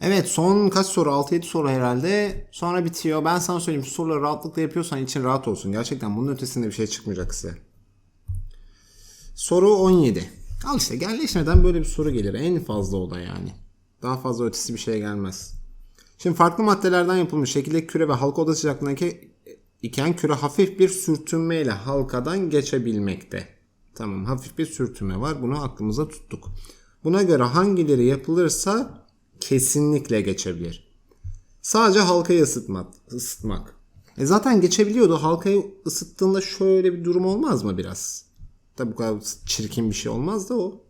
Evet son kaç soru? 6-7 soru herhalde. Sonra bitiyor. Ben sana söyleyeyim şu soruları rahatlıkla yapıyorsan için rahat olsun. Gerçekten bunun ötesinde bir şey çıkmayacak size. Soru 17. Al işte genleşmeden böyle bir soru gelir. En fazla o da yani. Daha fazla ötesi bir şey gelmez. Şimdi farklı maddelerden yapılmış şekilde küre ve halka oda sıcaklığındaki iken küre hafif bir sürtünmeyle halkadan geçebilmekte. Tamam hafif bir sürtünme var. Bunu aklımıza tuttuk. Buna göre hangileri yapılırsa kesinlikle geçebilir. Sadece halkayı ısıtmak. ısıtmak. E zaten geçebiliyordu. Halkayı ısıttığında şöyle bir durum olmaz mı biraz? Tabi bu kadar çirkin bir şey olmaz da o.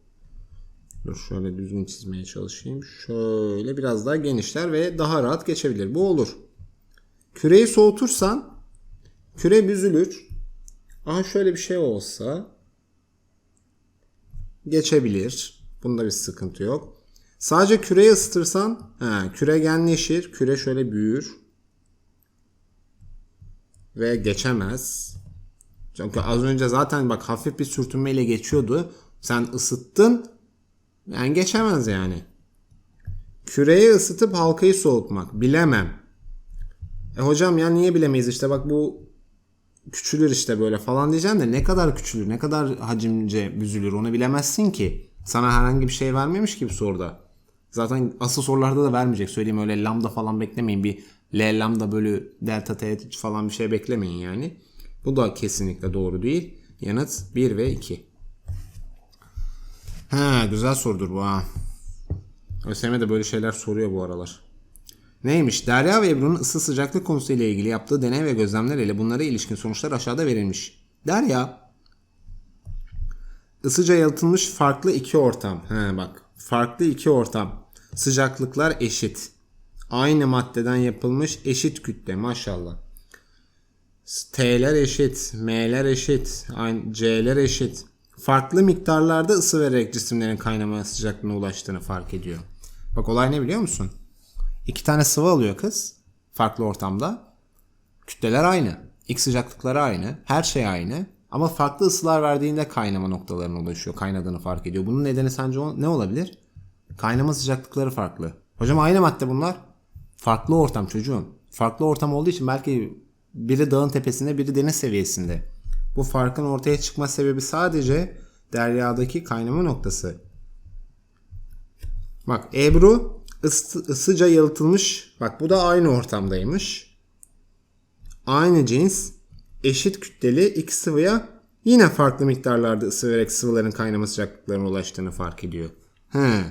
Dur şöyle düzgün çizmeye çalışayım. Şöyle biraz daha genişler ve daha rahat geçebilir. Bu olur. Küreyi soğutursan küre büzülür. Aha şöyle bir şey olsa geçebilir. Bunda bir sıkıntı yok. Sadece küreyi ısıtırsan he, küre genleşir. Küre şöyle büyür. Ve geçemez. Çünkü az önce zaten bak hafif bir sürtünmeyle geçiyordu. Sen ısıttın. Yani geçemez yani. Küreyi ısıtıp halkayı soğutmak. Bilemem. E hocam ya niye bilemeyiz işte bak bu küçülür işte böyle falan diyeceksin de ne kadar küçülür ne kadar hacimce büzülür onu bilemezsin ki. Sana herhangi bir şey vermemiş gibi soruda. Zaten asıl sorularda da vermeyecek. Söyleyeyim öyle lambda falan beklemeyin. Bir L lambda bölü delta t falan bir şey beklemeyin yani. Bu da kesinlikle doğru değil. Yanıt 1 ve 2. Ha güzel sorudur bu ha. ÖSYM de böyle şeyler soruyor bu aralar. Neymiş? Derya ve Ebru'nun ısı sıcaklık konusuyla ilgili yaptığı deney ve gözlemler ile bunlara ilişkin sonuçlar aşağıda verilmiş. Derya ısıca yalıtılmış farklı iki ortam. He bak. Farklı iki ortam. Sıcaklıklar eşit. Aynı maddeden yapılmış eşit kütle maşallah. T'ler eşit, M'ler eşit, C'ler eşit. Farklı miktarlarda ısı vererek cisimlerin kaynama sıcaklığına ulaştığını fark ediyor. Bak olay ne biliyor musun? İki tane sıvı alıyor kız farklı ortamda. Kütleler aynı. X sıcaklıkları aynı. Her şey aynı. Ama farklı ısılar verdiğinde kaynama noktalarına ulaşıyor. Kaynadığını fark ediyor. Bunun nedeni sence ne olabilir? Kaynama sıcaklıkları farklı. Hocam aynı madde bunlar. Farklı ortam çocuğum. Farklı ortam olduğu için belki biri dağın tepesinde biri deniz seviyesinde. Bu farkın ortaya çıkma sebebi sadece deryadaki kaynama noktası. Bak Ebru ısı, ısıca yalıtılmış. Bak bu da aynı ortamdaymış. Aynı cins eşit kütleli iki sıvıya yine farklı miktarlarda ısı vererek sıvıların kaynama sıcaklıklarına ulaştığını fark ediyor. He.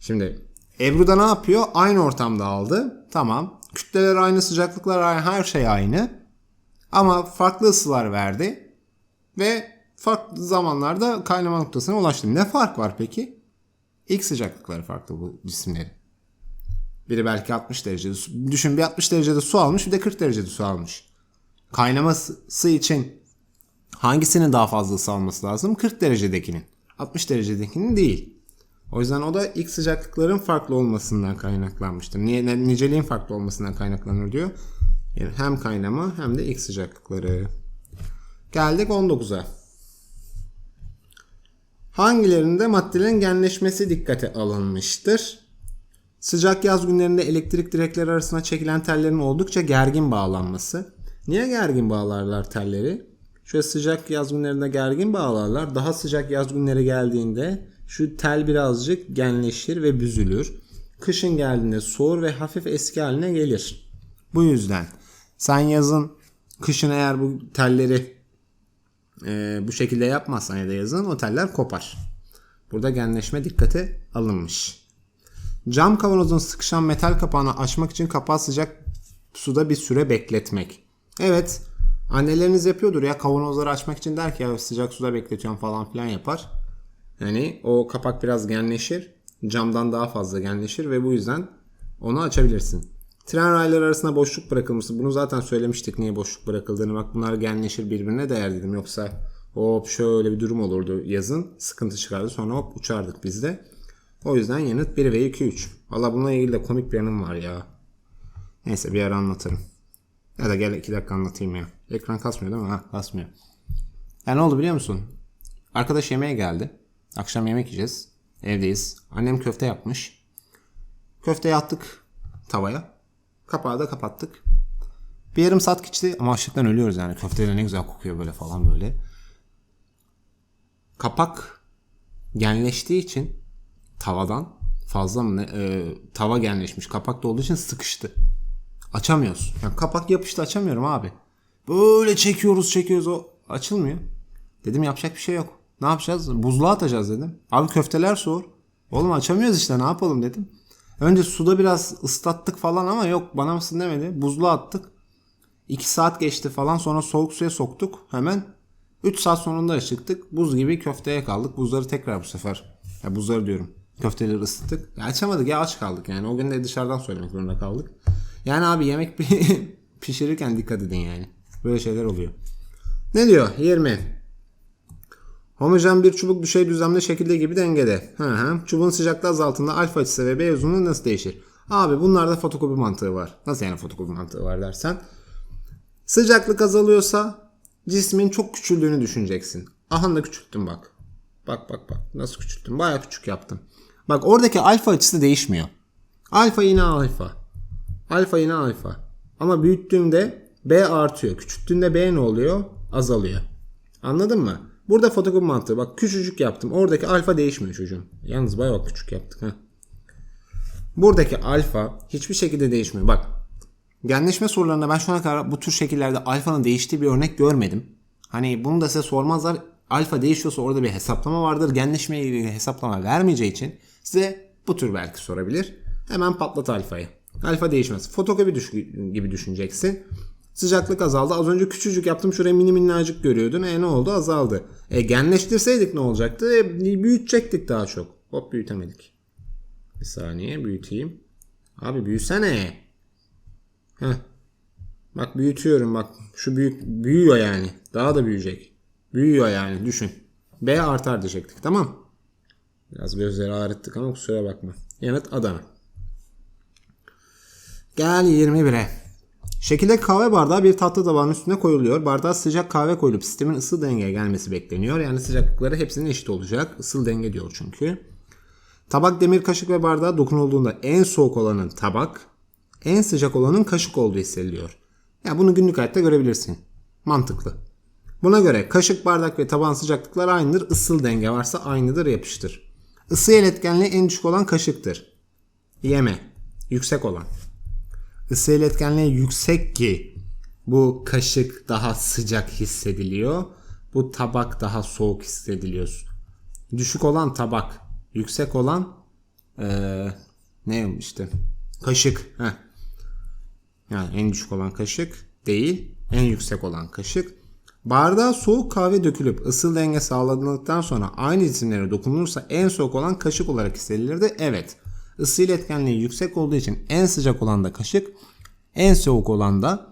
Şimdi Ebru da ne yapıyor? Aynı ortamda aldı. Tamam. Kütleler aynı, sıcaklıklar aynı, her şey aynı. Ama farklı ısılar verdi. Ve farklı zamanlarda kaynama noktasına ulaştı. Ne fark var peki? İlk sıcaklıkları farklı bu cisimlerin. Biri belki 60 derecede. Düşün bir 60 derecede su almış bir de 40 derecede su almış. Kaynaması için hangisinin daha fazla ısı lazım? 40 derecedekinin. 60 derecedekinin değil. O yüzden o da ilk sıcaklıkların farklı olmasından kaynaklanmıştır. Niye, niceliğin farklı olmasından kaynaklanır diyor. Yani hem kaynama hem de ilk sıcaklıkları. Geldik 19'a. Hangilerinde maddelerin genleşmesi dikkate alınmıştır? Sıcak yaz günlerinde elektrik direkleri arasına çekilen tellerin oldukça gergin bağlanması. Niye gergin bağlarlar telleri? Şöyle sıcak yaz günlerinde gergin bağlarlar. Daha sıcak yaz günleri geldiğinde şu tel birazcık genleşir ve büzülür. Kışın geldiğinde soğur ve hafif eski haline gelir. Bu yüzden sen yazın kışın eğer bu telleri e, bu şekilde yapmazsan ya da yazın o teller kopar. Burada genleşme dikkate alınmış. Cam kavanozun sıkışan metal kapağını açmak için kapağı sıcak suda bir süre bekletmek. Evet anneleriniz yapıyordur ya kavanozları açmak için der ki ya sıcak suda bekletiyorum falan filan yapar. Yani o kapak biraz genleşir. Camdan daha fazla genleşir ve bu yüzden onu açabilirsin. Tren rayları arasında boşluk bırakılması. Bunu zaten söylemiştik niye boşluk bırakıldığını. Bak bunlar genleşir birbirine değer dedim. Yoksa hop şöyle bir durum olurdu yazın. Sıkıntı çıkardı. Sonra hop uçardık biz de. O yüzden yanıt 1 ve 2 3. Valla bununla ilgili de komik bir yanım var ya. Neyse bir ara anlatırım. Ya da gel 2 dakika anlatayım ya. Ekran kasmıyor değil mi? Ha kasmıyor. Yani ne oldu biliyor musun? Arkadaş yemeğe geldi. Akşam yemek yiyeceğiz. Evdeyiz. Annem köfte yapmış. Köfteyi attık tavaya. Kapağı da kapattık. Bir yarım saat geçti ama açlıktan ölüyoruz yani. Köfteler ne güzel kokuyor böyle falan böyle. Kapak genleştiği için tavadan fazla mı ne e, tava genleşmiş kapak da olduğu için sıkıştı. Açamıyoruz. Yani kapak yapıştı açamıyorum abi. Böyle çekiyoruz çekiyoruz o açılmıyor. Dedim yapacak bir şey yok. Ne yapacağız? Buzluğa atacağız dedim. Abi köfteler soğur. Oğlum açamıyoruz işte ne yapalım dedim. Önce suda biraz ıslattık falan ama yok bana mısın demedi. Buzluğa attık. 2 saat geçti falan sonra soğuk suya soktuk. Hemen 3 saat sonunda çıktık. Buz gibi köfteye kaldık. Buzları tekrar bu sefer. Ya buzları diyorum. Köfteleri ısıttık. Ya açamadık ya aç kaldık yani. O gün de dışarıdan söylemek zorunda kaldık. Yani abi yemek pişirirken dikkat edin yani. Böyle şeyler oluyor. Ne diyor? 20. Homojen bir çubuk düşey düzlemde şekilde gibi dengede. Hı hı. Çubuğun sıcaklığı azaltında alfa açısı ve B uzunluğu nasıl değişir? Abi bunlarda fotokopi mantığı var. Nasıl yani fotokopi mantığı var dersen. Sıcaklık azalıyorsa cismin çok küçüldüğünü düşüneceksin. Aha da küçülttüm bak. Bak bak bak. Nasıl küçülttüm? Baya küçük yaptım. Bak oradaki alfa açısı değişmiyor. Alfa yine alfa. Alfa yine alfa. Ama büyüttüğümde B artıyor. Küçülttüğünde B ne oluyor? Azalıyor. Anladın mı? Burada fotokopi mantığı. Bak küçücük yaptım. Oradaki alfa değişmiyor çocuğum. Yalnız bayağı küçük yaptık. ha. Buradaki alfa hiçbir şekilde değişmiyor. Bak genleşme sorularında ben şu ana kadar bu tür şekillerde alfanın değiştiği bir örnek görmedim. Hani bunu da size sormazlar. Alfa değişiyorsa orada bir hesaplama vardır. Genleşmeye ilgili hesaplama vermeyeceği için size bu tür belki sorabilir. Hemen patlat alfayı. Alfa değişmez. Fotokopi düş gibi düşüneceksin. Sıcaklık azaldı. Az önce küçücük yaptım. Şuraya mini minnacık görüyordun. E ne oldu? Azaldı. E genleştirseydik ne olacaktı? E, büyütecektik daha çok. Hop büyütemedik. Bir saniye büyüteyim. Abi büyüsene. Heh. Bak büyütüyorum bak. Şu büyük büyüyor yani. Daha da büyüyecek. Büyüyor yani düşün. B artar diyecektik tamam. Biraz gözleri ağrıttık ama kusura bakma. Yanıt Adana. Gel 21'e. Şekilde kahve bardağı bir tatlı tabağın üstüne koyuluyor. Bardağa sıcak kahve koyulup sistemin ısı dengeye gelmesi bekleniyor. Yani sıcaklıkları hepsinin eşit olacak. Isıl denge diyor çünkü. Tabak, demir, kaşık ve bardağa dokunulduğunda en soğuk olanın tabak, en sıcak olanın kaşık olduğu hissediliyor. Ya bunu günlük hayatta görebilirsin. Mantıklı. Buna göre kaşık, bardak ve tabağın sıcaklıkları aynıdır. Isıl denge varsa aynıdır yapıştır. Isı iletkenliği en düşük olan kaşıktır. Yeme. Yüksek olan. Isı iletkenliği yüksek ki bu kaşık daha sıcak hissediliyor. Bu tabak daha soğuk hissediliyor. Düşük olan tabak, yüksek olan eee ne işte kaşık. Heh. Yani en düşük olan kaşık değil, en yüksek olan kaşık. Bardağa soğuk kahve dökülüp ısı denge sağlandıktan sonra aynı cisimlere dokunulursa en soğuk olan kaşık olarak hissedilirdi. Evet. Isı iletkenliği yüksek olduğu için en sıcak olan da kaşık, en soğuk olan da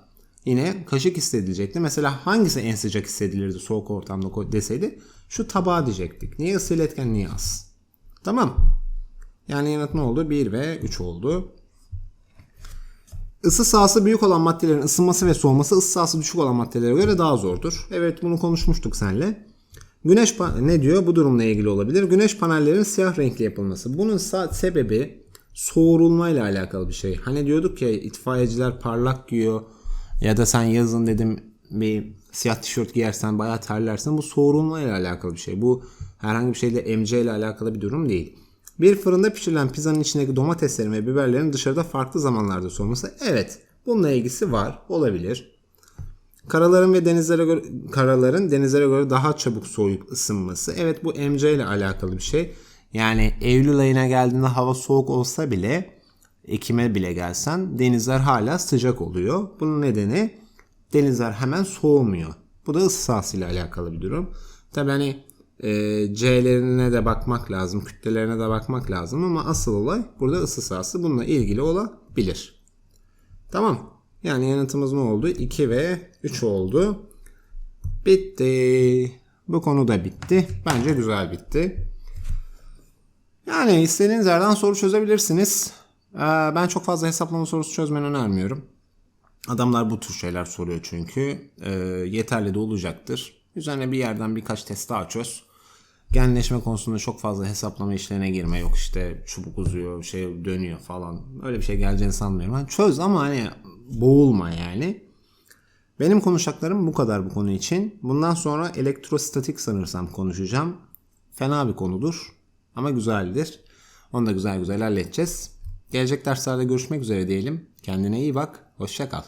yine kaşık hissedilecekti. Mesela hangisi en sıcak hissedilirdi soğuk ortamda deseydi şu tabağa diyecektik. Niye ısı iletkenliği az? Tamam. Yani yanıt ne oldu? 1 ve 3 oldu. Isı sahası büyük olan maddelerin ısınması ve soğuması ısı sahası düşük olan maddelere göre daha zordur. Evet bunu konuşmuştuk seninle. Güneş ne diyor? Bu durumla ilgili olabilir. Güneş panellerinin siyah renkli yapılması. Bunun sebebi soğurulma ile alakalı bir şey. Hani diyorduk ya itfaiyeciler parlak giyiyor ya da sen yazın dedim bir siyah tişört giyersen bayağı terlersin. Bu soğurulma ile alakalı bir şey. Bu herhangi bir şeyle emce ile alakalı bir durum değil. Bir fırında pişirilen pizzanın içindeki domateslerin ve biberlerin dışarıda farklı zamanlarda soğuması. Evet, bununla ilgisi var, olabilir. Karaların ve denizlere göre karaların denizlere göre daha çabuk soğuyup ısınması. Evet bu MC ile alakalı bir şey. Yani Eylül ayına geldiğinde hava soğuk olsa bile Ekim'e bile gelsen denizler hala sıcak oluyor. Bunun nedeni denizler hemen soğumuyor. Bu da ısı sahasıyla alakalı bir durum. Tabi hani e, C'lerine de bakmak lazım, kütlelerine de bakmak lazım ama asıl olay burada ısı sahası bununla ilgili olabilir. Tamam. Yani yanıtımız ne oldu? 2 ve 3 oldu. Bitti. Bu konu da bitti. Bence güzel bitti. Yani istediğiniz yerden soru çözebilirsiniz. Ee, ben çok fazla hesaplama sorusu çözmeni önermiyorum. Adamlar bu tür şeyler soruyor çünkü. Ee, yeterli de olacaktır. Üzerine bir yerden birkaç test daha çöz. Genleşme konusunda çok fazla hesaplama işlerine girme yok işte çubuk uzuyor şey dönüyor falan öyle bir şey geleceğini sanmıyorum. Yani çöz ama hani boğulma yani. Benim konuşacaklarım bu kadar bu konu için. Bundan sonra elektrostatik sanırsam konuşacağım. Fena bir konudur ama güzeldir. Onu da güzel güzel halledeceğiz. Gelecek derslerde görüşmek üzere diyelim. Kendine iyi bak. Hoşça kal.